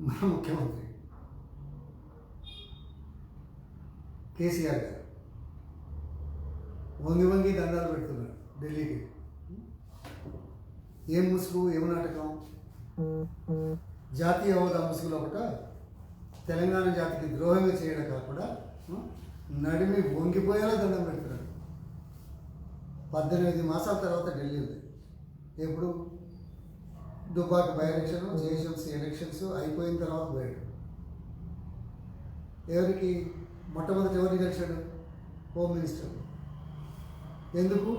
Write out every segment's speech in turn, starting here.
మన ముఖ్యమంత్రి. కేసీఆర్ గారు. వంగి వంగి దండాలు పెడుతున్నారు ఢిల్లీకి. ఏం ముసుగు ఏం నాటకం? జాతీయ హోదా ముసుగులో ఒకట తెలంగాణ జాతికి ద్రోహంగా చేయడం కాకుండా నడిమి వంగిపోయేలా దండం పెడుతున్నారు. పద్దెనిమిది మాసాల తర్వాత ఢిల్లీ ఉంది. ఎప్పుడు? Dubbak by election GHMC elections అయిపోయిన తర్వాత పోయాడు. ఎవరికి? మొట్టమొదటి ఎవరిని గెలిచాడు? Home minister. ఎందుకు?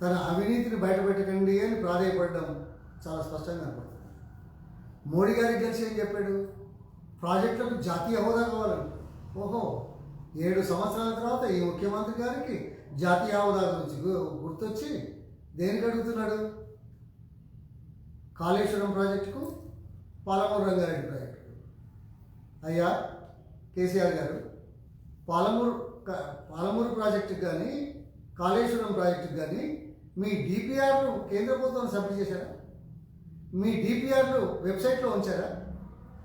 తన అవినీతిని బయటపెట్టకండి అని ప్రాధాయపడడం చాలా స్పష్టంగా కనపడుతుంది. మోడీ గారికి గెలిచి ఏం చెప్పాడు? ప్రాజెక్టులకు జాతీయ హోదా కావాలని ఓహో ఏడు సంవత్సరాల తర్వాత ఈ ముఖ్యమంత్రి గారికి జాతీయ హోదా గురించి గుర్తొచ్చి దేనికి అడుగుతున్నాడు? కాళేశ్వరం ప్రాజెక్టుకు పాలమూరు రంగారెడ్డి ప్రాజెక్టుకు అయ్యా కేసీఆర్ గారు పాలమూరు పాలమూరు ప్రాజెక్టుకి కానీ కాళేశ్వరం ప్రాజెక్టుకి కానీ మీ డిపిఆర్లు కేంద్ర ప్రభుత్వం సబ్మిట్ చేశారా? మీ డిపిఆర్లు వెబ్సైట్లో ఉంచారా?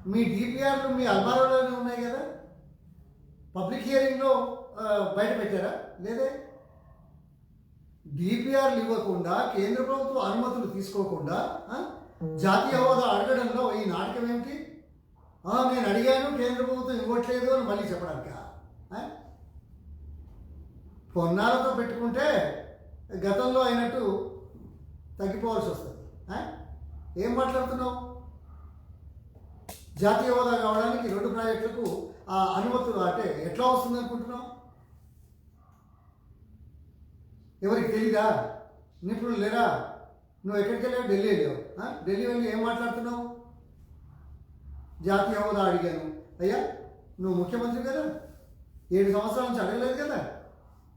మీ డిపిఆర్లు మీ అల్మారాలోనే ఉన్నాయి కదా? పబ్లిక్ హియరింగ్లో బయట పెట్టారా? లేదే? డిపిఆర్లు ఇవ్వకుండా కేంద్ర ప్రభుత్వం అనుమతులు తీసుకోకుండా జాతీయ హోదా అడగడంలో ఈ నాటకం ఏమిటి? నేను అడిగాను కేంద్ర ప్రభుత్వం ఇవ్వట్లేదు అని మళ్ళీ చెప్పడానిక? పొన్నాలతో పెట్టుకుంటే గతంలో అయినట్టు తగ్గిపోవాల్సి వస్తుంది. ఏం మాట్లాడుతున్నావు? జాతీయ హోదా కావడానికి రెండు ప్రాజెక్టులకు ఆ అనుమతులు అంటే ఎట్లా వస్తుంది అనుకుంటున్నావు? ఎవరికి తెలీదా? నిపుణులు లేరా? నువ్వు ఎక్కడికి వెళ్ళావు ఢిల్లీ వెళ్ళావు. ఢిల్లీ వెళ్ళి ఏం మాట్లాడుతున్నావు? జాతీయ హోదా అడిగాను. అయ్యా నువ్వు ముఖ్యమంత్రి కదా? ఏడు సంవత్సరాల నుంచి అడగలేదు కదా?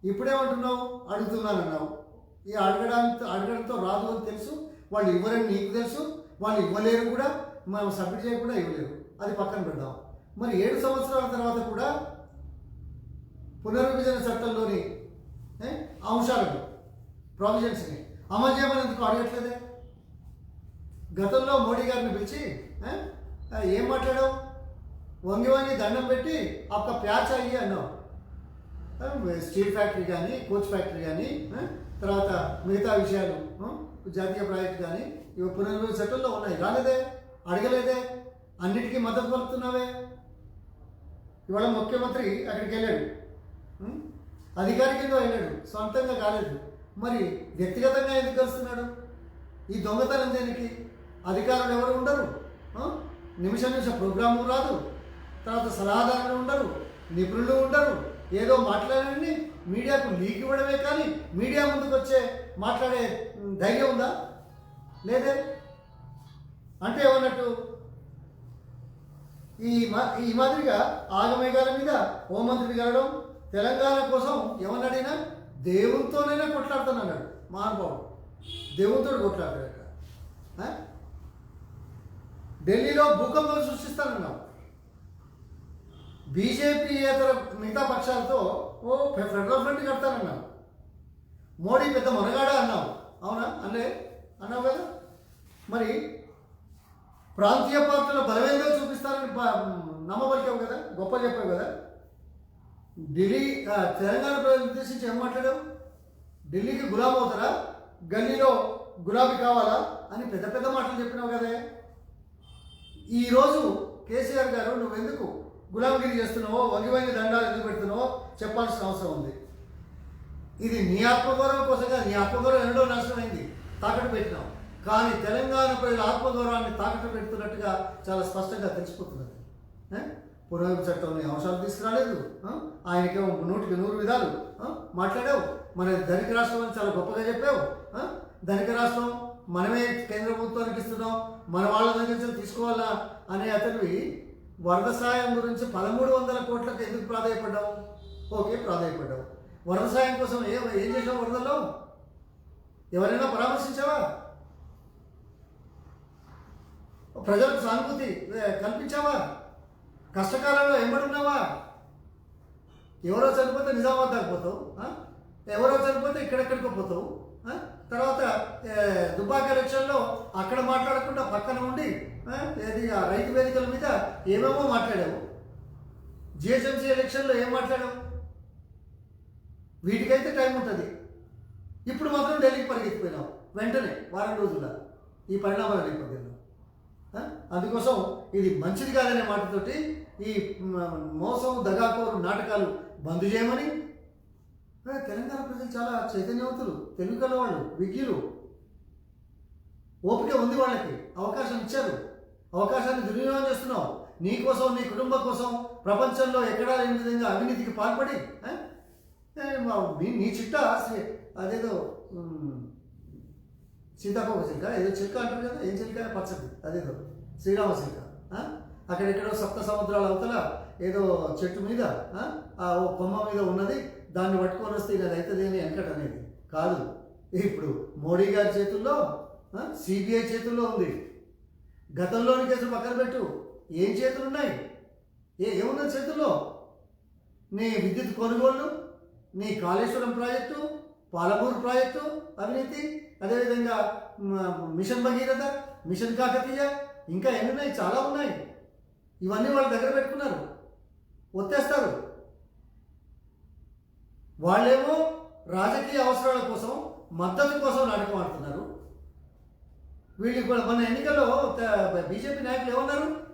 ఇప్పుడేమంటున్నావు అడుగుతున్నానన్నావు. ఈ అడగడానికి అడగడంతో రాదు అని తెలుసు. వాళ్ళు ఇవ్వరని నీకు తెలుసు. వాళ్ళు ఇవ్వలేరు కూడా. మనం సబ్మిట్ చేయకుండా ఇవ్వలేరు. అది పక్కన పెడదాం. మరి ఏడు సంవత్సరాల తర్వాత కూడా పునర్విభజన చట్టంలోని ఏ, అంశాలను ప్రావిజన్స్ని అమలు చేయమని ఎందుకు అడగట్లేదే? గతంలో మోడీ గారిని పిలిచి ఏం మాట్లాడావు? వంగి వంగి దండం పెట్టి ఒక్క ప్యాచ్ అయ్యి అన్నావు. స్టీల్ ఫ్యాక్టరీ కానీ కోచ్ ఫ్యాక్టరీ కానీ తర్వాత మిగతా విషయాలు జాతీయ ప్రాజెక్ట్ కానీ ఇవి పునర్వీ చట్టంలో ఉన్నాయి. రాలేదే? అడగలేదే? అన్నిటికీ మద్దతు పలుకుతున్నావే? ఇవాళ ముఖ్యమంత్రి అక్కడికి వెళ్ళాడు. ఉం? అధికారి కింద వెళ్ళాడు. సొంతంగా కాలేదు. మరి వ్యక్తిగతంగా ఎందుకు కలుస్తున్నాడు? ఈ దొంగతనం దేనికి? అధికారులు ఎవరు ఉండరు? నిమిషం నిమిష నిమిష ప్రోగ్రాము రాదు. తర్వాత సలహాదారులు ఉండరు నిపుణులు ఉండరు. ఏదో మాట్లాడండి మీడియాకు లీక్ ఇవ్వడమే కానీ మీడియా ముందుకు వచ్చే మాట్లాడే ధైర్యం ఉందా? లేదే? అంటే ఏమన్నట్టు? ఈ మా- ఈ మాదిరిగా ఆగమేఘాల మీద హోంమంత్రి గారడం తెలంగాణ కోసం ఎవరినడినా దేవునితోనైనా కొట్లాడుతానన్నాడు మహానుభావుడు. దేవునితో కొట్లాడతాడట. ఆ? ఢిల్లీలో భూకంపం సృష్టిస్తానన్నావు బీజేపీయేతర మిగతా పక్షాలతో ఓ ఫెడరల్ ఫ్రంట్ కడతానన్నావు మోడీ పెద్ద మొనగాడ అన్నావు. అవునా? అన్నే? అన్నావు కదా? మరి ప్రాంతీయ పార్టీల బలమేందో చూపిస్తారని నమ్మబలికావు కదా? గొప్ప చెప్పావు కదా? ఢిల్లీ తెలంగాణ ప్రజలు ఉద్దేశించి ఏం మాట్లాడావు? ఢిల్లీకి గులాబీ అవుతారా? గల్లీలో గులాబీ కావాలా? అని పెద్ద పెద్ద మాటలు చెప్పినావు కదే. ఈరోజు కేసీఆర్ గారు నువ్వెందుకు గులాబీగిరి చేస్తున్నావో వంగి దండాలు ఎందుకు పెడుతున్నావో చెప్పాల్సిన అవసరం ఉంది. ఇది నీ ఆత్మగౌరవం కోసంగా నీ ఆత్మగౌరవం ఎన్నడో నష్టమైంది తాకట్టు పెట్టినావు. కానీ తెలంగాణ ప్రజల ఆత్మగౌరవాన్ని తాకట్టు పెడుతున్నట్టుగా చాలా స్పష్టంగా తెలిసిపోతున్నది. ఏ? చట్టంలో అంశాలు తీసుకురాలేదు ఆ? ఆయనకేమో నూటికి నూరు విధాలు మాట్లాడావు. మన ధనిక రాష్ట్రం అని చాలా గొప్పగా చెప్పావు ధనిక రాష్ట్రం మనమే కేంద్ర ప్రభుత్వానికి ఇస్తున్నాం మన వాళ్ళ దగ్గర నుంచి తీసుకోవాలా అనే అతనివి వరద సాయం గురించి పదమూడు వందల కోట్లకు ఎందుకు ప్రాధాయపడ్డావు? ఓకే ప్రాధాయపడ్డావు. వరద సాయం కోసం ఏ ఏం చేసావు వరదల్లో? ఎవరైనా పరామర్శించావా? ప్రజలకు సానుభూతి కల్పించావా? కష్టకాలంలో ఎంబడున్నావా ఎవరో చనిపోతే నిజామాబాద్ దాకా పోతావు ఎవరో చనిపోతే ఇక్కడెక్కడికో పోతావు తర్వాత ఏ, ఎలక్షన్లో అక్కడ మాట్లాడకుండా పక్కన ఉండి ఏది ఆ రైతు వేదికల మీద ఏమేమో మాట్లాడావు? జిహెచ్ఎంసీ ఎలక్షన్లో ఏం మాట్లాడావు? వీటికైతే టైం ఉంటుంది. ఇప్పుడు మాత్రం ఢిల్లీకి పరిగెత్తిపోయినావు వెంటనే వారం రోజుల ఈ పరిణామాలు నేపథ్యంలో అందుకోసం ఇది మంచిది కాదనే మాటతోటి ఈ మోసం దగాకోరు నాటకాలు బంద్ చేయమని? తెలంగాణ ప్రజలు చాలా చైతన్యవంతులు తెలుగు కలవాళ్ళు విజ్ఞులు. ఓపిక ఉంది వాళ్ళకి అవకాశం ఇచ్చారు. అవకాశాన్ని దుర్వినియోగం చేస్తున్నావు. నీ కోసం నీ కుటుంబం కోసం ప్రపంచంలో ఎక్కడా లేని విధంగా అవినీతికి పాల్పడి మా- నీ నీ చిట్ట అదేదో ఉమ్, సీతాకోక చిలుక ఏదో చిలుక అంటారు కదా ఏం చిలుక? పచ్చది అదేదో శ్రీరామ చిలుక అక్కడెక్కడో సప్త సముద్రాల అవతల ఏదో చెట్టు మీద ఆ? ఓ కొమ్మ మీద ఉన్నది. దాన్ని పట్టుకొని వస్తే ఇది అవుతుంది అని వెనకట అనేది కాదు. ఇప్పుడు మోడీ గారి చేతుల్లో సిబిఐ చేతుల్లో ఉంది. గతంలోని కేసులు పక్కన పెట్టు. ఏం చేతులు ఉన్నాయి? ఏ ఏమున్నది చేతుల్లో? నీ విద్యుత్ కొనుగోళ్ళు నీ కాళేశ్వరం ప్రాజెక్టు పాలమూరు ప్రాజెక్టు అవినీతి అదేవిధంగా మిషన్ భగీరథ మిషన్ కాకతీయ ఇంకా ఎన్ని ఉన్నాయి? చాలా ఉన్నాయి. ఇవన్నీ వాళ్ళ దగ్గర పెట్టుకున్నారు. ఒత్తేస్తారు. వాళ్ళేమో రాజకీయ అవసరాల కోసం మద్దతు కోసం నాటకం ఆడుతున్నారు. వీళ్ళు ఇప్పుడు మన ఎన్నికల్లో బీజేపీ నాయకులు ఏమన్నారు?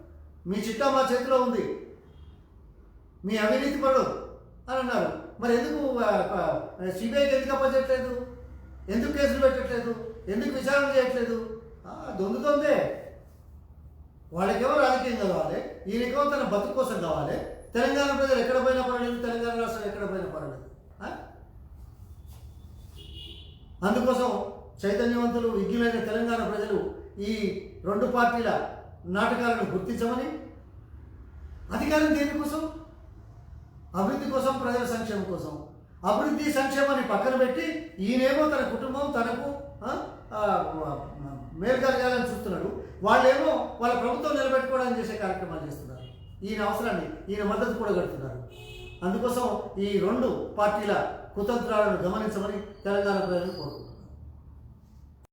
మీ చిట్టా మా చేతిలో ఉంది. మీ అవినీతి పడు అని అన్నారు. మరి ఎందుకు సిబిఐకి ఎందుకు అప్పచెట్టలేదు ఎందుకు కేసులు పెట్టట్లేదు? ఎందుకు విచారణ చేయట్లేదు? దొంగతోందే. వాళ్ళకేమో రాజకీయం కావాలి ఈయనకేమో తన బతుకు కోసం కావాలి? తెలంగాణ ప్రజలు ఎక్కడ పోయినా పర్వాలేదు తెలంగాణ రాష్ట్రం ఎక్కడ పోయినా పర్వాలేదు. అందుకోసం చైతన్యవంతులు విజ్ఞులైన తెలంగాణ ప్రజలు ఈ రెండు పార్టీల నాటకాలను గుర్తించమని అధికారం దేనికోసం అభివృద్ధి కోసం ప్రజల సంక్షేమం కోసం. అభివృద్ధి సంక్షేమాన్ని పక్కన పెట్టి ఈయనేమో తన కుటుంబం తనకు మేలు కలగాలని చూస్తున్నాడు. వాళ్ళేమో వాళ్ళ ప్రభుత్వం నిలబెట్టుకోవడానికి చేసే కార్యక్రమాలు చేస్తున్నారు. ఈయన అవసరాన్ని ఈయన మద్దతు కూడా కడుతున్నారు అందుకోసం ఈ రెండు పార్టీల కుతంత్రాలను గమనించమని తెలంగాణ ప్రజలు కోరుకుంటున్నారు